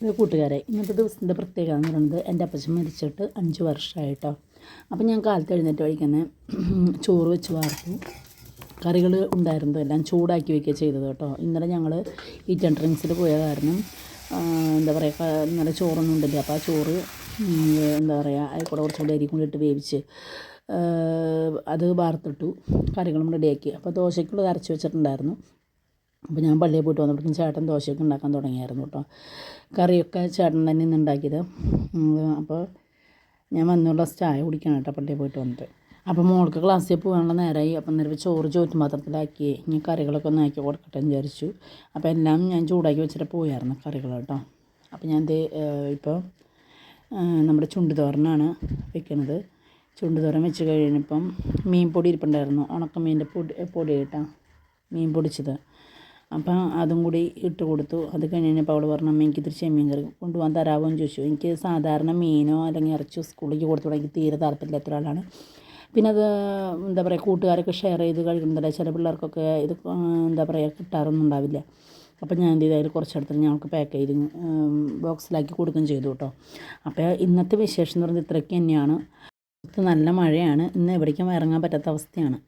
ഇത് കൂട്ടുകാരെ ഇന്നത്തെ ദിവസത്തിന്റെ പ്രത്യേകത എന്ന് പറയുന്നത് എന്റെ അപ്പച്ചൻ മരിച്ചിട്ട് അഞ്ച് വർഷമായിട്ടോ. അപ്പം ഞാൻ കാലത്ത് എഴുന്നേറ്റ് വഴിക്കുന്ന ചോറ് വെച്ച് വാർത്തു. കറികൾ ഉണ്ടായിരുന്നു എല്ലാം ചൂടാക്കി വയ്ക്കുക ചെയ്തത് കേട്ടോ. ഇന്നലെ ഞങ്ങൾ ഈ ഡ്രിങ്ക്സിൽ പോയ കാരണം എന്താ പറയുക ഇന്നലെ ചോറൊന്നും ഉണ്ടല്ലോ അപ്പോൾ ആ ചോറ് എന്താ പറയുക അതിൽ കൂടെ കുറച്ചുകൂടി അരി കൂടി ഇട്ട് വേവിച്ച് അത് വാർത്തിട്ടു. കറികളും റെഡിയാക്കി അപ്പോൾ ദോശയ്ക്കുള്ളത് അരച്ച് വെച്ചിട്ടുണ്ടായിരുന്നു. അപ്പോൾ ഞാൻ പള്ളിയിൽ പോയിട്ട് വന്നപ്പോഴേക്കും ചേട്ടൻ ദോശയൊക്കെ ഉണ്ടാക്കാൻ തുടങ്ങിയായിരുന്നു കേട്ടോ. കറിയൊക്കെ ചേട്ടൻ തന്നെ ഇന്ന് ഉണ്ടാക്കിയത്. അപ്പോൾ ഞാൻ വന്നുള്ള ചായ കുടിക്കണം കേട്ടോ പള്ളിയിൽ പോയിട്ട് വന്നിട്ട്. അപ്പോൾ മോൾക്ക് ക്ലാസ്സിൽ പോകാനുള്ള നേരമായി. അപ്പം നേരം ചോറ് ചോറ്റും പാത്രത്തിലാക്കി ഇനി കറികളൊക്കെ ഒന്ന് ആക്കി കൊടുക്കട്ടെ എന്ന് വിചാരിച്ചു. അപ്പോൾ എല്ലാം ഞാൻ ചൂടാക്കി വെച്ചിട്ട് പോയായിരുന്നു കറികൾ കേട്ടോ. അപ്പോൾ ഞാൻ ഇപ്പോൾ നമ്മുടെ ചുണ്ടുതോരനാണ് വെക്കുന്നത്. ചുണ്ടുതോരൻ വെച്ച് കഴിഞ്ഞപ്പം മീൻ പൊടി ഇരിപ്പുണ്ടായിരുന്നു. ഉണക്കമീന്റെ പൊടി പൊടി കേട്ടോ. മീൻ പൊടിച്ചത്. അപ്പം അതും കൂടി ഇട്ട് കൊടുത്തു. അത് കഴിഞ്ഞ് കഴിഞ്ഞപ്പോൾ അവൾ പറഞ്ഞു അമ്മ എനിക്ക് ഇത്തിരി ചെമ്മീൻ കറി കൊണ്ടുപോകാൻ തരാമോ എന്ന് ചോദിച്ചു. എനിക്ക് സാധാരണ മീനോ അല്ലെങ്കിൽ ഇറച്ചിയോ സ്കൂളിലേക്ക് കൊടുത്തു എനിക്ക് തീരെ താല്പര്യമില്ലാത്ത ഒരാളാണ്. പിന്നെ അത് എന്താ പറയുക കൂട്ടുകാരൊക്കെ ഷെയർ ചെയ്ത് കഴിക്കുന്നുണ്ടല്ലോ. ചില പിള്ളേർക്കൊക്കെ ഇത് എന്താ പറയുക കിട്ടാറൊന്നും ഉണ്ടാവില്ല. അപ്പം ഞാൻ എന്ത് ചെയ്തായാലും കുറച്ചെടുത്തിട്ട് ഞങ്ങൾക്ക് പാക്ക് ചെയ്ത് ബോക്സിലാക്കി കൊടുക്കുകയും ചെയ്തു കേട്ടോ. അപ്പോൾ ഇന്നത്തെ വിശേഷം എന്ന് പറയുന്നത് ഇത്രയ്ക്ക് തന്നെയാണ്. നല്ല മഴയാണ്. ഇന്ന് എവിടേക്കും ഇറങ്ങാൻ പറ്റാത്ത അവസ്ഥയാണ്.